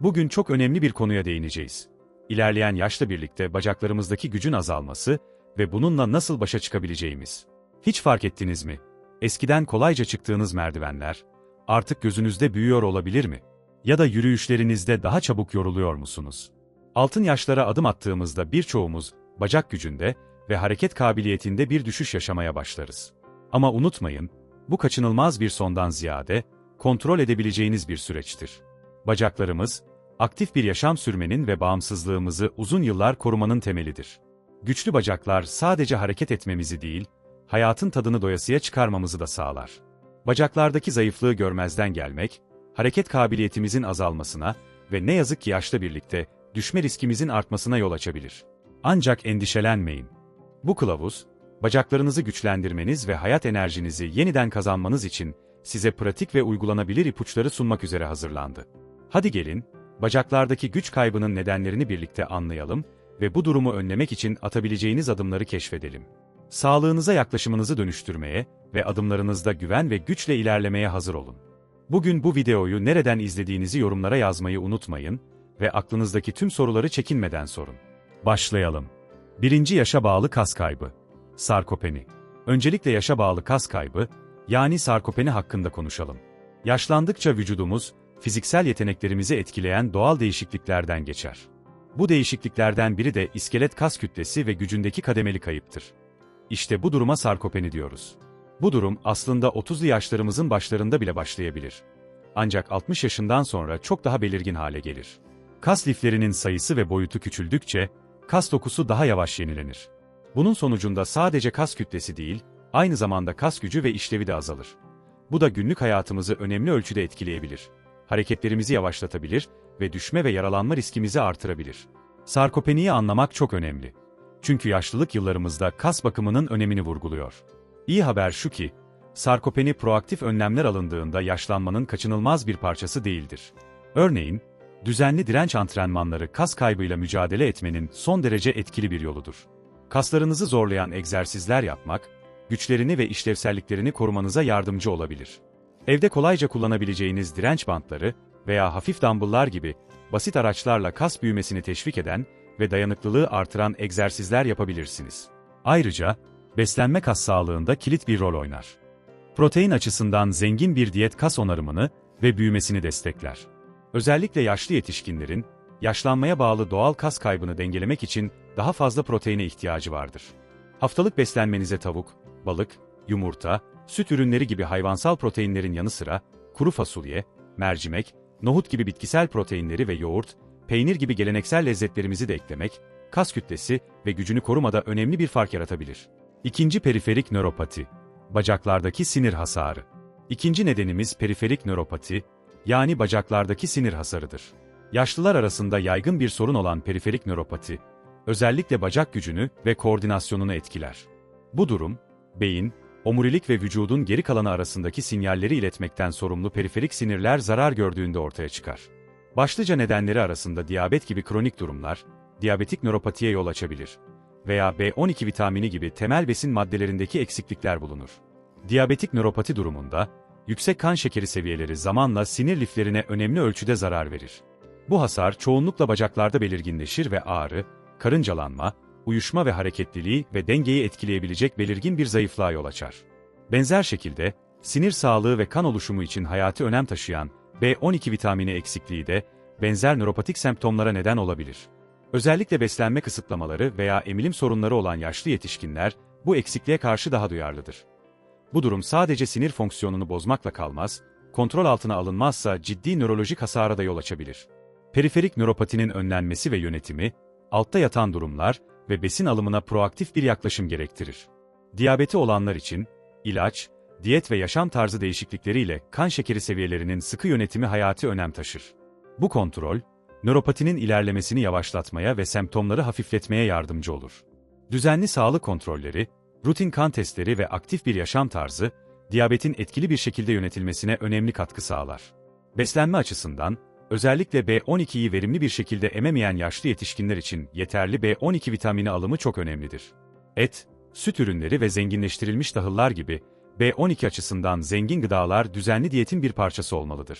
Bugün çok önemli bir konuya değineceğiz. İlerleyen yaşla birlikte bacaklarımızdaki gücün azalması ve bununla nasıl başa çıkabileceğimiz. Hiç fark ettiniz mi? Eskiden kolayca çıktığınız merdivenler, artık gözünüzde büyüyor olabilir mi? Ya da yürüyüşlerinizde daha çabuk yoruluyor musunuz? Altın yaşlara adım attığımızda birçoğumuz, bacak gücünde ve hareket kabiliyetinde bir düşüş yaşamaya başlarız. Ama unutmayın, bu kaçınılmaz bir sondan ziyade, kontrol edebileceğiniz bir süreçtir. Bacaklarımız, aktif bir yaşam sürmenin ve bağımsızlığımızı uzun yıllar korumanın temelidir. Güçlü bacaklar sadece hareket etmemizi değil, hayatın tadını doyasıya çıkarmamızı da sağlar. Bacaklardaki zayıflığı görmezden gelmek, hareket kabiliyetimizin azalmasına ve ne yazık ki yaşla birlikte düşme riskimizin artmasına yol açabilir. Ancak endişelenmeyin. Bu kılavuz, bacaklarınızı güçlendirmeniz ve hayat enerjinizi yeniden kazanmanız için size pratik ve uygulanabilir ipuçları sunmak üzere hazırlandı. Hadi gelin, bacaklardaki güç kaybının nedenlerini birlikte anlayalım ve bu durumu önlemek için atabileceğiniz adımları keşfedelim. Sağlığınıza yaklaşımınızı dönüştürmeye ve adımlarınızda güven ve güçle ilerlemeye hazır olun. Bugün bu videoyu nereden izlediğinizi yorumlara yazmayı unutmayın ve aklınızdaki tüm soruları çekinmeden sorun. Başlayalım. Birinci yaşa bağlı kas kaybı. Sarkopeni. Öncelikle yaşa bağlı kas kaybı, yani sarkopeni hakkında konuşalım. Yaşlandıkça vücudumuz, fiziksel yeteneklerimizi etkileyen doğal değişikliklerden geçer. Bu değişikliklerden biri de iskelet kas kütlesi ve gücündeki kademeli kayıptır. İşte bu duruma sarkopeni diyoruz. Bu durum aslında 30'lu yaşlarımızın başlarında bile başlayabilir. Ancak 60 yaşından sonra çok daha belirgin hale gelir. Kas liflerinin sayısı ve boyutu küçüldükçe, kas dokusu daha yavaş yenilenir. Bunun sonucunda sadece kas kütlesi değil, aynı zamanda kas gücü ve işlevi de azalır. Bu da günlük hayatımızı önemli ölçüde etkileyebilir. Hareketlerimizi yavaşlatabilir ve düşme ve yaralanma riskimizi artırabilir. Sarkopeniyi anlamak çok önemli. Çünkü yaşlılık yıllarımızda kas bakımının önemini vurguluyor. İyi haber şu ki, sarkopeni proaktif önlemler alındığında yaşlanmanın kaçınılmaz bir parçası değildir. Örneğin, düzenli direnç antrenmanları kas kaybıyla mücadele etmenin son derece etkili bir yoludur. Kaslarınızı zorlayan egzersizler yapmak, güçlerini ve işlevselliklerini korumanıza yardımcı olabilir. Evde kolayca kullanabileceğiniz direnç bantları veya hafif dumbbell'lar gibi basit araçlarla kas büyümesini teşvik eden ve dayanıklılığı artıran egzersizler yapabilirsiniz. Ayrıca, beslenme kas sağlığında kilit bir rol oynar. Protein açısından zengin bir diyet kas onarımını ve büyümesini destekler. Özellikle yaşlı yetişkinlerin, yaşlanmaya bağlı doğal kas kaybını dengelemek için daha fazla proteine ihtiyacı vardır. Haftalık beslenmenize tavuk, balık, yumurta, süt ürünleri gibi hayvansal proteinlerin yanı sıra, kuru fasulye, mercimek, nohut gibi bitkisel proteinleri ve yoğurt, peynir gibi geleneksel lezzetlerimizi de eklemek, kas kütlesi ve gücünü korumada önemli bir fark yaratabilir. İkinci periferik nöropati, bacaklardaki sinir hasarı. İkinci nedenimiz periferik nöropati, yani bacaklardaki sinir hasarıdır. Yaşlılar arasında yaygın bir sorun olan periferik nöropati, özellikle bacak gücünü ve koordinasyonunu etkiler. Bu durum, beyin, omurilik ve vücudun geri kalanı arasındaki sinyalleri iletmekten sorumlu periferik sinirler zarar gördüğünde ortaya çıkar. Başlıca nedenleri arasında diyabet gibi kronik durumlar, diyabetik nöropatiye yol açabilir veya B12 vitamini gibi temel besin maddelerindeki eksiklikler bulunur. Diyabetik nöropati durumunda, yüksek kan şekeri seviyeleri zamanla sinir liflerine önemli ölçüde zarar verir. Bu hasar çoğunlukla bacaklarda belirginleşir ve ağrı, karıncalanma, uyuşma ve hareketliliği ve dengeyi etkileyebilecek belirgin bir zayıflığa yol açar. Benzer şekilde, sinir sağlığı ve kan oluşumu için hayati önem taşıyan B12 vitamini eksikliği de benzer nöropatik semptomlara neden olabilir. Özellikle beslenme kısıtlamaları veya emilim sorunları olan yaşlı yetişkinler bu eksikliğe karşı daha duyarlıdır. Bu durum sadece sinir fonksiyonunu bozmakla kalmaz, kontrol altına alınmazsa ciddi nörolojik hasara da yol açabilir. Periferik nöropatinin önlenmesi ve yönetimi, altta yatan durumlar ve besin alımına proaktif bir yaklaşım gerektirir. Diyabeti olanlar için, ilaç, diyet ve yaşam tarzı değişiklikleriyle kan şekeri seviyelerinin sıkı yönetimi hayati önem taşır. Bu kontrol, nöropatinin ilerlemesini yavaşlatmaya ve semptomları hafifletmeye yardımcı olur. Düzenli sağlık kontrolleri, rutin kan testleri ve aktif bir yaşam tarzı, diyabetin etkili bir şekilde yönetilmesine önemli katkı sağlar. Beslenme açısından, özellikle B12'yi verimli bir şekilde ememeyen yaşlı yetişkinler için yeterli B12 vitamini alımı çok önemlidir. Et, süt ürünleri ve zenginleştirilmiş tahıllar gibi B12 açısından zengin gıdalar düzenli diyetin bir parçası olmalıdır.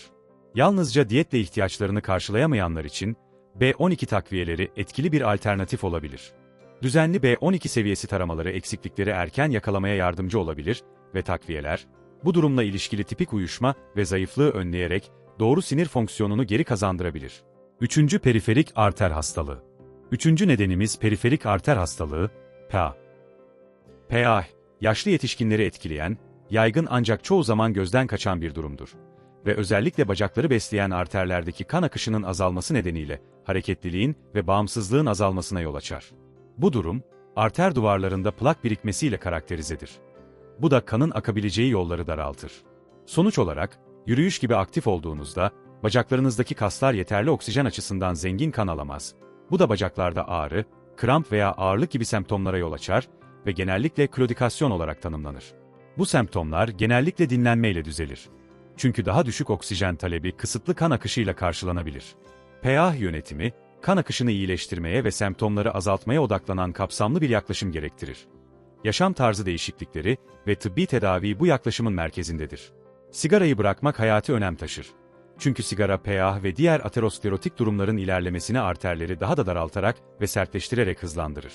Yalnızca diyetle ihtiyaçlarını karşılayamayanlar için B12 takviyeleri etkili bir alternatif olabilir. Düzenli B12 seviyesi taramaları eksiklikleri erken yakalamaya yardımcı olabilir ve takviyeler, bu durumla ilişkili tipik uyuşma ve zayıflığı önleyerek doğru sinir fonksiyonunu geri kazandırabilir. Üçüncü periferik arter hastalığı. Üçüncü nedenimiz periferik arter hastalığı, PA. PA, yaşlı yetişkinleri etkileyen, yaygın ancak çoğu zaman gözden kaçan bir durumdur. Ve özellikle bacakları besleyen arterlerdeki kan akışının azalması nedeniyle hareketliliğin ve bağımsızlığın azalmasına yol açar. Bu durum, arter duvarlarında plak birikmesiyle karakterizedir. Bu da kanın akabileceği yolları daraltır. Sonuç olarak, yürüyüş gibi aktif olduğunuzda, bacaklarınızdaki kaslar yeterli oksijen açısından zengin kan alamaz. Bu da bacaklarda ağrı, kramp veya ağırlık gibi semptomlara yol açar ve genellikle klodikasyon olarak tanımlanır. Bu semptomlar genellikle dinlenmeyle düzelir. Çünkü daha düşük oksijen talebi kısıtlı kan akışıyla karşılanabilir. PAH yönetimi, kan akışını iyileştirmeye ve semptomları azaltmaya odaklanan kapsamlı bir yaklaşım gerektirir. Yaşam tarzı değişiklikleri ve tıbbi tedavi bu yaklaşımın merkezindedir. Sigarayı bırakmak hayati önem taşır. Çünkü sigara PAH ve diğer aterosklerotik durumların ilerlemesini arterleri daha da daraltarak ve sertleştirerek hızlandırır.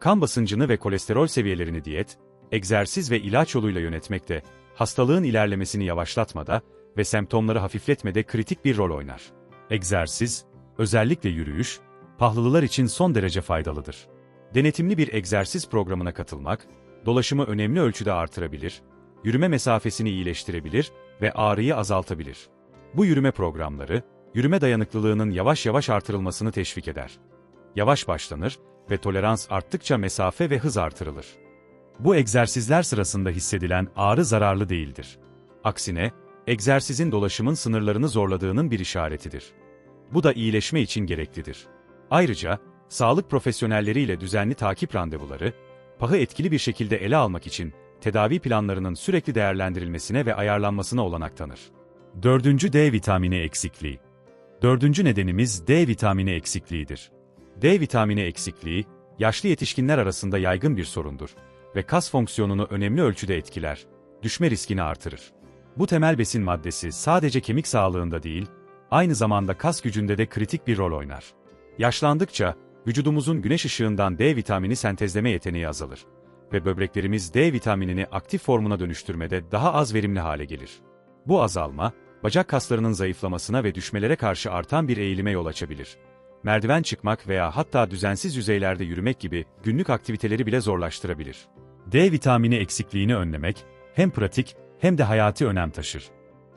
Kan basıncını ve kolesterol seviyelerini diyet, egzersiz ve ilaç yoluyla yönetmekte, hastalığın ilerlemesini yavaşlatmada ve semptomları hafifletmede kritik bir rol oynar. Egzersiz, özellikle yürüyüş, pahlılılar için son derece faydalıdır. Denetimli bir egzersiz programına katılmak, dolaşımı önemli ölçüde artırabilir, yürüme mesafesini iyileştirebilir ve ağrıyı azaltabilir. Bu yürüme programları, yürüme dayanıklılığının yavaş yavaş artırılmasını teşvik eder. Yavaş başlanır ve tolerans arttıkça mesafe ve hız artırılır. Bu egzersizler sırasında hissedilen ağrı zararlı değildir. Aksine, egzersizin dolaşımın sınırlarını zorladığının bir işaretidir. Bu da iyileşme için gereklidir. Ayrıca, sağlık profesyonelleriyle düzenli takip randevuları, pahı etkili bir şekilde ele almak için tedavi planlarının sürekli değerlendirilmesine ve ayarlanmasına olanak tanır. Dördüncü D vitamini eksikliği. Dördüncü nedenimiz D vitamini eksikliğidir. D vitamini eksikliği, yaşlı yetişkinler arasında yaygın bir sorundur ve kas fonksiyonunu önemli ölçüde etkiler, düşme riskini artırır. Bu temel besin maddesi sadece kemik sağlığında değil, aynı zamanda kas gücünde de kritik bir rol oynar. Yaşlandıkça, vücudumuzun güneş ışığından D vitamini sentezleme yeteneği azalır ve böbreklerimiz D vitaminini aktif formuna dönüştürmede daha az verimli hale gelir. Bu azalma, bacak kaslarının zayıflamasına ve düşmelere karşı artan bir eğilime yol açabilir. Merdiven çıkmak veya hatta düzensiz yüzeylerde yürümek gibi günlük aktiviteleri bile zorlaştırabilir. D vitamini eksikliğini önlemek, hem pratik hem de hayati önem taşır.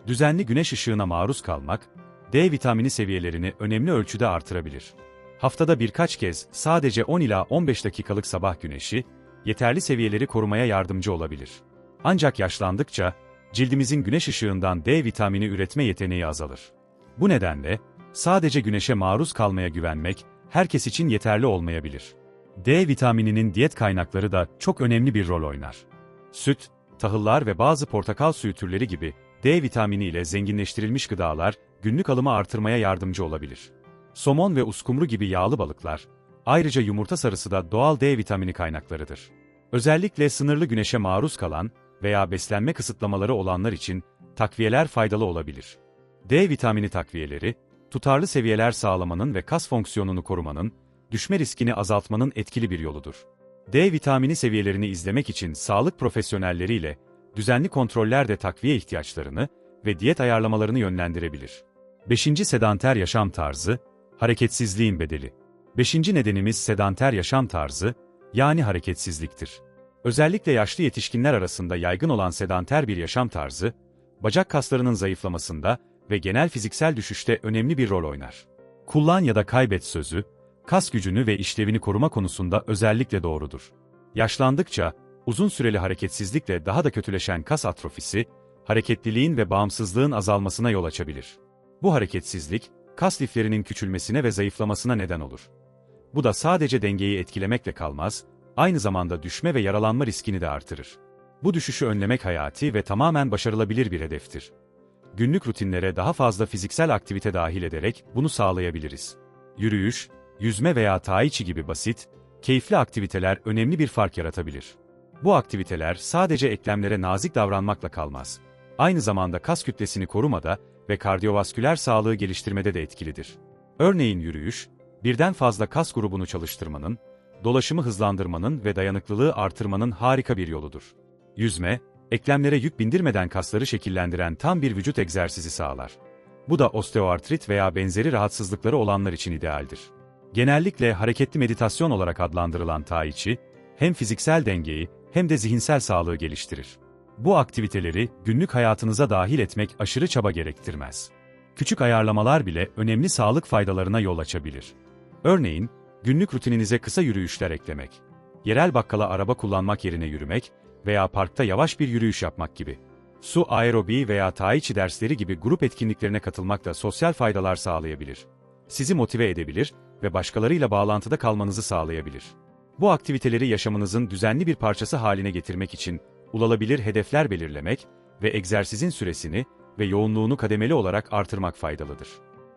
Düzenli güneş ışığına maruz kalmak, D vitamini seviyelerini önemli ölçüde artırabilir. Haftada birkaç kez sadece 10 ila 15 dakikalık sabah güneşi, yeterli seviyeleri korumaya yardımcı olabilir. Ancak yaşlandıkça, cildimizin güneş ışığından D vitamini üretme yeteneği azalır. Bu nedenle, sadece güneşe maruz kalmaya güvenmek, herkes için yeterli olmayabilir. D vitamininin diyet kaynakları da çok önemli bir rol oynar. Süt, tahıllar ve bazı portakal suyu türleri gibi D vitamini ile zenginleştirilmiş gıdalar günlük alımı artırmaya yardımcı olabilir. Somon ve uskumru gibi yağlı balıklar, ayrıca yumurta sarısı da doğal D vitamini kaynaklarıdır. Özellikle sınırlı güneşe maruz kalan veya beslenme kısıtlamaları olanlar için takviyeler faydalı olabilir. D vitamini takviyeleri, tutarlı seviyeler sağlamanın ve kas fonksiyonunu korumanın, düşme riskini azaltmanın etkili bir yoludur. D vitamini seviyelerini izlemek için sağlık profesyonelleriyle düzenli kontroller de takviye ihtiyaçlarını ve diyet ayarlamalarını yönlendirebilir. 5. Sedanter yaşam tarzı, hareketsizliğin bedeli. 5. nedenimiz sedanter yaşam tarzı, yani hareketsizliktir. Özellikle yaşlı yetişkinler arasında yaygın olan sedanter bir yaşam tarzı, bacak kaslarının zayıflamasında ve genel fiziksel düşüşte önemli bir rol oynar. Kullan ya da kaybet sözü, kas gücünü ve işlevini koruma konusunda özellikle doğrudur. Yaşlandıkça, uzun süreli hareketsizlikle daha da kötüleşen kas atrofisi, hareketliliğin ve bağımsızlığın azalmasına yol açabilir. Bu hareketsizlik, kas liflerinin küçülmesine ve zayıflamasına neden olur. Bu da sadece dengeyi etkilemekle kalmaz, aynı zamanda düşme ve yaralanma riskini de artırır. Bu düşüşü önlemek hayati ve tamamen başarılabilir bir hedeftir. Günlük rutinlere daha fazla fiziksel aktivite dahil ederek bunu sağlayabiliriz. Yürüyüş, yüzme veya tai gibi basit, keyifli aktiviteler önemli bir fark yaratabilir. Bu aktiviteler sadece eklemlere nazik davranmakla kalmaz. aynı zamanda kas kütlesini korumada ve kardiyovasküler sağlığı geliştirmede de etkilidir. Örneğin yürüyüş, birden fazla kas grubunu çalıştırmanın, dolaşımı hızlandırmanın ve dayanıklılığı artırmanın harika bir yoludur. Yüzme, eklemlere yük bindirmeden kasları şekillendiren tam bir vücut egzersizi sağlar. Bu da osteoartrit veya benzeri rahatsızlıkları olanlar için idealdir. Genellikle hareketli meditasyon olarak adlandırılan Tai Chi, hem fiziksel dengeyi hem de zihinsel sağlığı geliştirir. Bu aktiviteleri günlük hayatınıza dahil etmek aşırı çaba gerektirmez. Küçük ayarlamalar bile önemli sağlık faydalarına yol açabilir. Örneğin, günlük rutininize kısa yürüyüşler eklemek, yerel bakkala araba kullanmak yerine yürümek veya parkta yavaş bir yürüyüş yapmak gibi. Su aerobiği veya tai chi dersleri gibi grup etkinliklerine katılmak da sosyal faydalar sağlayabilir. Sizi motive edebilir ve başkalarıyla bağlantıda kalmanızı sağlayabilir. Bu aktiviteleri yaşamınızın düzenli bir parçası haline getirmek için ulaşılabilir hedefler belirlemek ve egzersizin süresini ve yoğunluğunu kademeli olarak artırmak faydalıdır.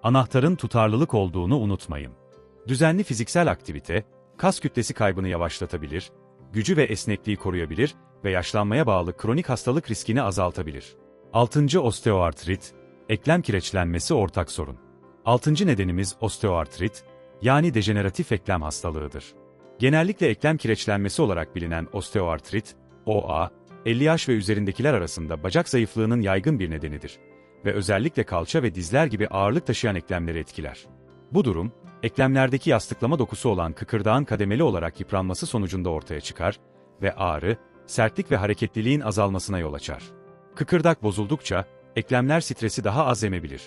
Anahtarın tutarlılık olduğunu unutmayın. Düzenli fiziksel aktivite, kas kütlesi kaybını yavaşlatabilir, gücü ve esnekliği koruyabilir ve yaşlanmaya bağlı kronik hastalık riskini azaltabilir. 6. Osteoartrit, eklem kireçlenmesi ortak sorun. 6. nedenimiz osteoartrit, yani dejeneratif eklem hastalığıdır. Genellikle eklem kireçlenmesi olarak bilinen osteoartrit, OA, 50 yaş ve üzerindekiler arasında bacak zayıflığının yaygın bir nedenidir ve özellikle kalça ve dizler gibi ağırlık taşıyan eklemleri etkiler. Bu durum, eklemlerdeki yastıklama dokusu olan kıkırdağın kademeli olarak yıpranması sonucunda ortaya çıkar ve ağrı, sertlik ve hareketliliğin azalmasına yol açar. Kıkırdak bozuldukça, eklemler stresi daha az emebilir.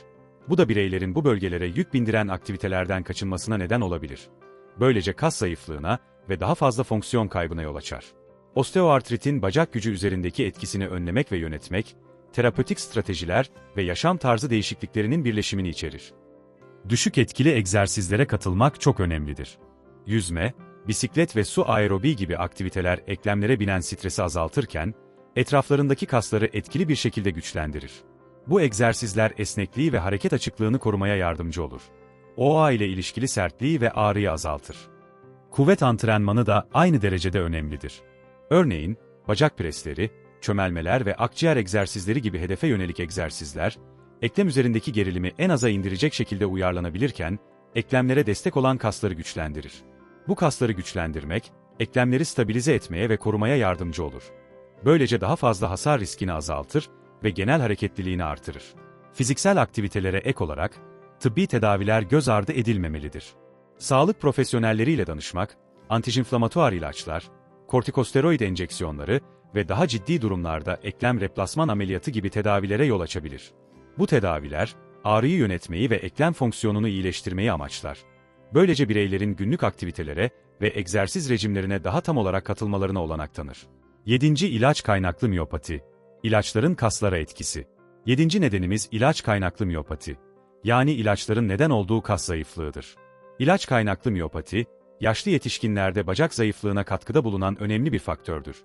Bu da bireylerin bu bölgelere yük bindiren aktivitelerden kaçınmasına neden olabilir. Böylece kas zayıflığına ve daha fazla fonksiyon kaybına yol açar. Osteoartritin bacak gücü üzerindeki etkisini önlemek ve yönetmek, terapötik stratejiler ve yaşam tarzı değişikliklerinin birleşimini içerir. Düşük etkili egzersizlere katılmak çok önemlidir. Yüzme, bisiklet ve su aerobi gibi aktiviteler eklemlere binen stresi azaltırken, etraflarındaki kasları etkili bir şekilde güçlendirir. Bu egzersizler esnekliği ve hareket açıklığını korumaya yardımcı olur. OA ile ilişkili sertliği ve ağrıyı azaltır. Kuvvet antrenmanı da aynı derecede önemlidir. Örneğin, bacak presleri, çömelmeler ve akciğer egzersizleri gibi hedefe yönelik egzersizler, eklem üzerindeki gerilimi en aza indirecek şekilde uyarlanabilirken, eklemlere destek olan kasları güçlendirir. Bu kasları güçlendirmek, eklemleri stabilize etmeye ve korumaya yardımcı olur. Böylece daha fazla hasar riskini azaltır ve genel hareketliliğini artırır. Fiziksel aktivitelere ek olarak, tıbbi tedaviler göz ardı edilmemelidir. Sağlık profesyonelleriyle danışmak, antijinflamatuar ilaçlar, kortikosteroid enjeksiyonları ve daha ciddi durumlarda eklem replasman ameliyatı gibi tedavilere yol açabilir. Bu tedaviler, ağrıyı yönetmeyi ve eklem fonksiyonunu iyileştirmeyi amaçlar. Böylece bireylerin günlük aktivitelere ve egzersiz rejimlerine daha tam olarak katılmalarına olanak tanır. 7. İlaç kaynaklı miyopati. İlaçların kaslara etkisi. 7. nedenimiz ilaç kaynaklı miyopati. Yani ilaçların neden olduğu kas zayıflığıdır. İlaç kaynaklı miyopati, yaşlı yetişkinlerde bacak zayıflığına katkıda bulunan önemli bir faktördür.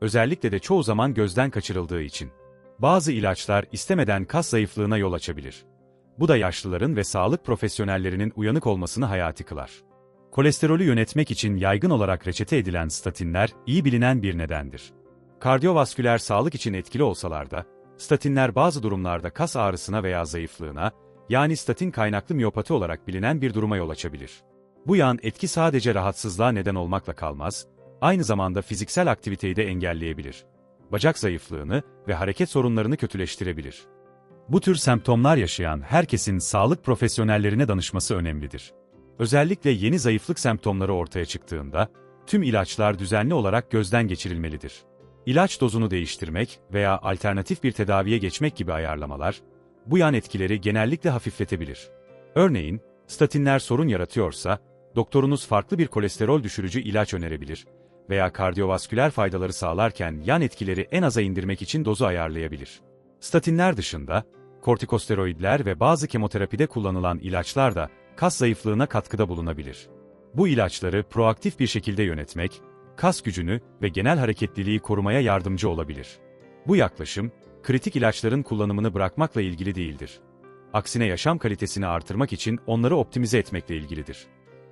Özellikle de çoğu zaman gözden kaçırıldığı için. Bazı ilaçlar istemeden kas zayıflığına yol açabilir. Bu da yaşlıların ve sağlık profesyonellerinin uyanık olmasını hayati kılar. Kolesterolü yönetmek için yaygın olarak reçete edilen statinler iyi bilinen bir nedendir. Kardiyovasküler sağlık için etkili olsalar da, statinler bazı durumlarda kas ağrısına veya zayıflığına, yani statin kaynaklı miyopati olarak bilinen bir duruma yol açabilir. Bu yan etki sadece rahatsızlığa neden olmakla kalmaz, aynı zamanda fiziksel aktiviteyi de engelleyebilir. Bacak zayıflığını ve hareket sorunlarını kötüleştirebilir. Bu tür semptomlar yaşayan herkesin sağlık profesyonellerine danışması önemlidir. Özellikle yeni zayıflık semptomları ortaya çıktığında, tüm ilaçlar düzenli olarak gözden geçirilmelidir. İlaç dozunu değiştirmek veya alternatif bir tedaviye geçmek gibi ayarlamalar, bu yan etkileri genellikle hafifletebilir. Örneğin, statinler sorun yaratıyorsa, doktorunuz farklı bir kolesterol düşürücü ilaç önerebilir veya kardiyovasküler faydaları sağlarken yan etkileri en aza indirmek için dozu ayarlayabilir. Statinler dışında, kortikosteroidler ve bazı kemoterapide kullanılan ilaçlar da kas zayıflığına katkıda bulunabilir. Bu ilaçları proaktif bir şekilde yönetmek, kas gücünü ve genel hareketliliği korumaya yardımcı olabilir. Bu yaklaşım, kritik ilaçların kullanımını bırakmakla ilgili değildir. Aksine yaşam kalitesini artırmak için onları optimize etmekle ilgilidir.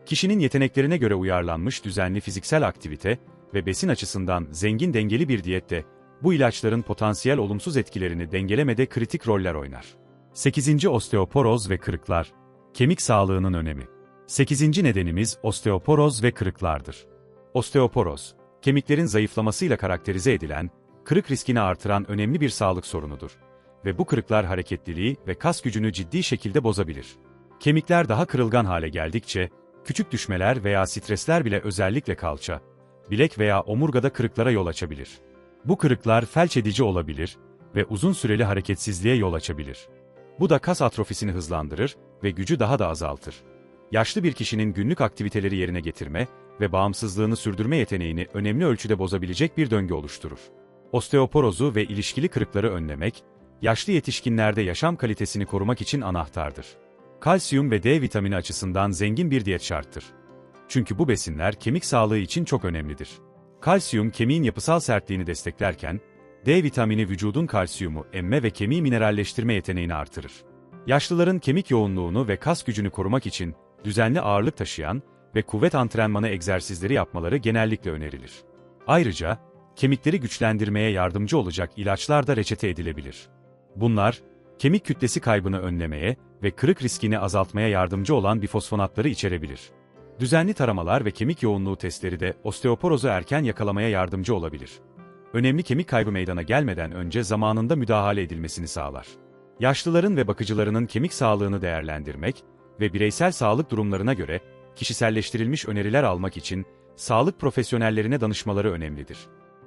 Kişinin yeteneklerine göre uyarlanmış düzenli fiziksel aktivite ve besin açısından zengin dengeli bir diyette bu ilaçların potansiyel olumsuz etkilerini dengelemede kritik roller oynar. 8. Osteoporoz ve kırıklar. Kemik sağlığının önemi. 8. nedenimiz osteoporoz ve kırıklardır. Osteoporoz, kemiklerin zayıflamasıyla karakterize edilen, kırık riskini artıran önemli bir sağlık sorunudur. Ve bu kırıklar hareketliliği ve kas gücünü ciddi şekilde bozabilir. Kemikler daha kırılgan hale geldikçe, küçük düşmeler veya stresler bile özellikle kalça, bilek veya omurgada kırıklara yol açabilir. Bu kırıklar felç edici olabilir ve uzun süreli hareketsizliğe yol açabilir. Bu da kas atrofisini hızlandırır ve gücü daha da azaltır. Yaşlı bir kişinin günlük aktiviteleri yerine getirme ve bağımsızlığını sürdürme yeteneğini önemli ölçüde bozabilecek bir döngü oluşturur. Osteoporozu ve ilişkili kırıkları önlemek, yaşlı yetişkinlerde yaşam kalitesini korumak için anahtardır. Kalsiyum ve D vitamini açısından zengin bir diyet şarttır. Çünkü bu besinler kemik sağlığı için çok önemlidir. Kalsiyum kemiğin yapısal sertliğini desteklerken, D vitamini vücudun kalsiyumu emme ve kemiği mineralleştirme yeteneğini artırır. Yaşlıların kemik yoğunluğunu ve kas gücünü korumak için düzenli ağırlık taşıyan ve kuvvet antrenmanı egzersizleri yapmaları genellikle önerilir. Ayrıca, kemikleri güçlendirmeye yardımcı olacak ilaçlar da reçete edilebilir. Bunlar, kemik kütlesi kaybını önlemeye ve kırık riskini azaltmaya yardımcı olan bifosfonatları içerebilir. Düzenli taramalar ve kemik yoğunluğu testleri de osteoporozu erken yakalamaya yardımcı olabilir. Önemli kemik kaybı meydana gelmeden önce zamanında müdahale edilmesini sağlar. Yaşlıların ve bakıcılarının kemik sağlığını değerlendirmek ve bireysel sağlık durumlarına göre kişiselleştirilmiş öneriler almak için sağlık profesyonellerine danışmaları önemlidir.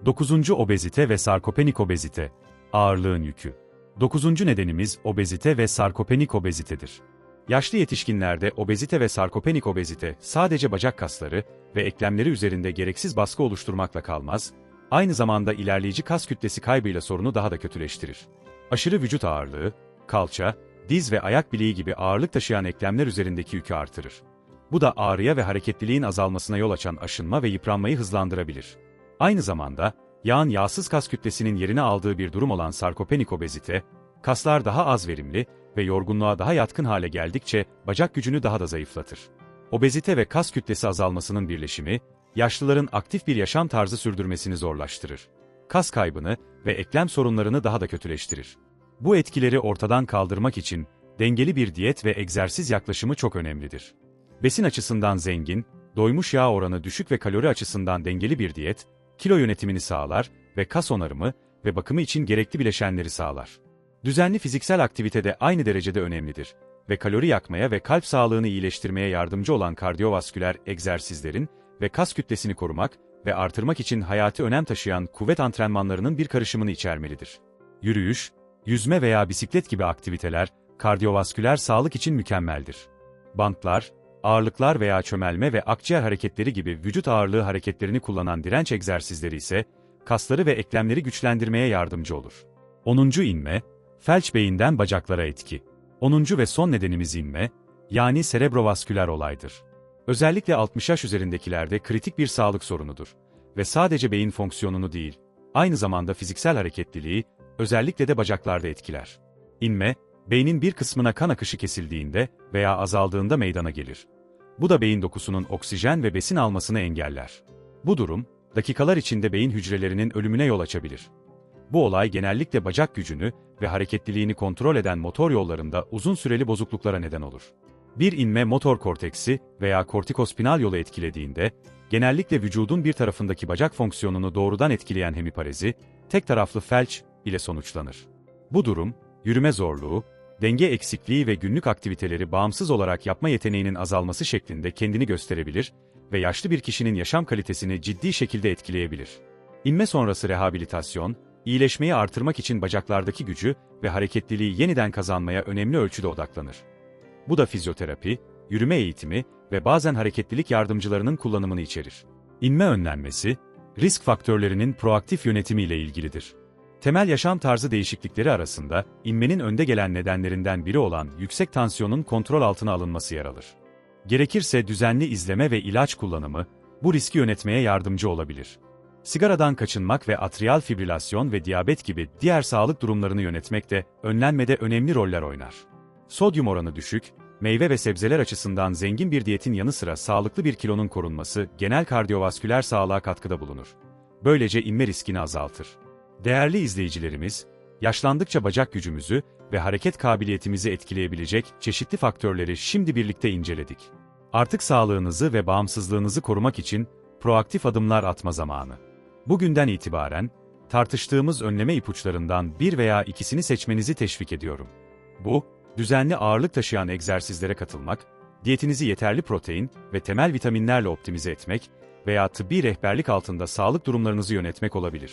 9. Obezite ve sarkopenik obezite. Ağırlığın yükü. 9. nedenimiz obezite ve sarkopenik obezitedir. Yaşlı yetişkinlerde obezite ve sarkopenik obezite sadece bacak kasları ve eklemleri üzerinde gereksiz baskı oluşturmakla kalmaz, aynı zamanda ilerleyici kas kütlesi kaybıyla sorunu daha da kötüleştirir. Aşırı vücut ağırlığı, kalça, diz ve ayak bileği gibi ağırlık taşıyan eklemler üzerindeki yükü artırır. Bu da ağrıya ve hareketliliğin azalmasına yol açan aşınma ve yıpranmayı hızlandırabilir. Aynı zamanda, yağın yağsız kas kütlesinin yerini aldığı bir durum olan sarkopenik obezite, kaslar daha az verimli ve yorgunluğa daha yatkın hale geldikçe bacak gücünü daha da zayıflatır. Obezite ve kas kütlesi azalmasının birleşimi, yaşlıların aktif bir yaşam tarzı sürdürmesini zorlaştırır. Kas kaybını ve eklem sorunlarını daha da kötüleştirir. Bu etkileri ortadan kaldırmak için dengeli bir diyet ve egzersiz yaklaşımı çok önemlidir. Besin açısından zengin, doymuş yağ oranı düşük ve kalori açısından dengeli bir diyet, kilo yönetimini sağlar ve kas onarımı ve bakımı için gerekli bileşenleri sağlar. Düzenli fiziksel aktivite de aynı derecede önemlidir ve kalori yakmaya ve kalp sağlığını iyileştirmeye yardımcı olan kardiyovasküler egzersizlerin ve kas kütlesini korumak ve artırmak için hayati önem taşıyan kuvvet antrenmanlarının bir karışımını içermelidir. Yürüyüş, yüzme veya bisiklet gibi aktiviteler kardiyovasküler sağlık için mükemmeldir. Bantlar, ağırlıklar veya çömelme ve akciğer hareketleri gibi vücut ağırlığı hareketlerini kullanan direnç egzersizleri ise kasları ve eklemleri güçlendirmeye yardımcı olur. 10. inme, felç beyinden bacaklara etki. 10. ve son nedenimiz inme, yani serebrovasküler olaydır. Özellikle 60 yaş üzerindekilerde kritik bir sağlık sorunudur ve sadece beyin fonksiyonunu değil, aynı zamanda fiziksel hareketliliği, özellikle de bacaklarda etkiler. İnme, beynin bir kısmına kan akışı kesildiğinde veya azaldığında meydana gelir. Bu da beyin dokusunun oksijen ve besin almasını engeller. Bu durum, dakikalar içinde beyin hücrelerinin ölümüne yol açabilir. Bu olay genellikle bacak gücünü ve hareketliliğini kontrol eden motor yollarında uzun süreli bozukluklara neden olur. Bir inme motor korteksi veya kortikospinal yolu etkilediğinde, genellikle vücudun bir tarafındaki bacak fonksiyonunu doğrudan etkileyen hemiparezi, tek taraflı felç ile sonuçlanır. Bu durum, yürüme zorluğu, denge eksikliği ve günlük aktiviteleri bağımsız olarak yapma yeteneğinin azalması şeklinde kendini gösterebilir ve yaşlı bir kişinin yaşam kalitesini ciddi şekilde etkileyebilir. İnme sonrası rehabilitasyon, iyileşmeyi artırmak için bacaklardaki gücü ve hareketliliği yeniden kazanmaya önemli ölçüde odaklanır. Bu da fizyoterapi, yürüme eğitimi ve bazen hareketlilik yardımcılarının kullanımını içerir. İnme önlenmesi, risk faktörlerinin proaktif yönetimi ile ilgilidir. Temel yaşam tarzı değişiklikleri arasında, inmenin önde gelen nedenlerinden biri olan yüksek tansiyonun kontrol altına alınması yer alır. Gerekirse düzenli izleme ve ilaç kullanımı, bu riski yönetmeye yardımcı olabilir. Sigaradan kaçınmak ve atrial fibrilasyon ve diyabet gibi diğer sağlık durumlarını yönetmek de önlenmede önemli roller oynar. Sodyum oranı düşük, meyve ve sebzeler açısından zengin bir diyetin yanı sıra sağlıklı bir kilonun korunması genel kardiyovasküler sağlığa katkıda bulunur. Böylece inme riskini azaltır. Değerli izleyicilerimiz, yaşlandıkça bacak gücümüzü ve hareket kabiliyetimizi etkileyebilecek çeşitli faktörleri şimdi birlikte inceledik. Artık sağlığınızı ve bağımsızlığınızı korumak için proaktif adımlar atma zamanı. Bugünden itibaren, tartıştığımız önleme ipuçlarından bir veya ikisini seçmenizi teşvik ediyorum. Bu, düzenli ağırlık taşıyan egzersizlere katılmak, diyetinizi yeterli protein ve temel vitaminlerle optimize etmek veya tıbbi rehberlik altında sağlık durumlarınızı yönetmek olabilir.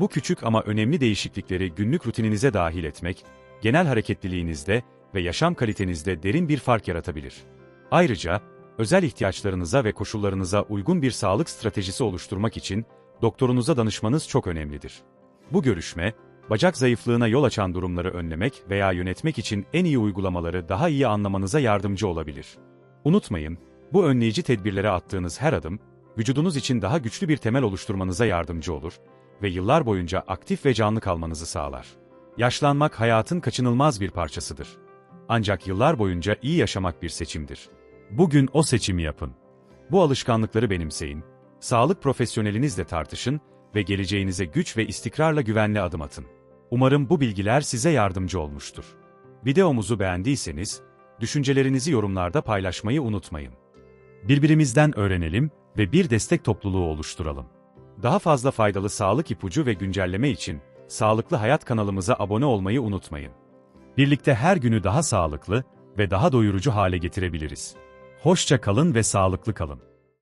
Bu küçük ama önemli değişiklikleri günlük rutininize dahil etmek, genel hareketliliğinizde ve yaşam kalitenizde derin bir fark yaratabilir. Ayrıca, özel ihtiyaçlarınıza ve koşullarınıza uygun bir sağlık stratejisi oluşturmak için doktorunuza danışmanız çok önemlidir. Bu görüşme, bacak zayıflığına yol açan durumları önlemek veya yönetmek için en iyi uygulamaları daha iyi anlamanıza yardımcı olabilir. Unutmayın, bu önleyici tedbirlere attığınız her adım, vücudunuz için daha güçlü bir temel oluşturmanıza yardımcı olur ve yıllar boyunca aktif ve canlı kalmanızı sağlar. Yaşlanmak hayatın kaçınılmaz bir parçasıdır. Ancak yıllar boyunca iyi yaşamak bir seçimdir. Bugün o seçimi yapın. Bu alışkanlıkları benimseyin, sağlık profesyonelinizle tartışın ve geleceğinize güç ve istikrarla güvenli adım atın. Umarım bu bilgiler size yardımcı olmuştur. Videomuzu beğendiyseniz, düşüncelerinizi yorumlarda paylaşmayı unutmayın. Birbirimizden öğrenelim ve bir destek topluluğu oluşturalım. Daha fazla faydalı sağlık ipucu ve güncelleme için Sağlıklı Hayat kanalımıza abone olmayı unutmayın. Birlikte her günü daha sağlıklı ve daha doyurucu hale getirebiliriz. Hoşça kalın ve sağlıklı kalın.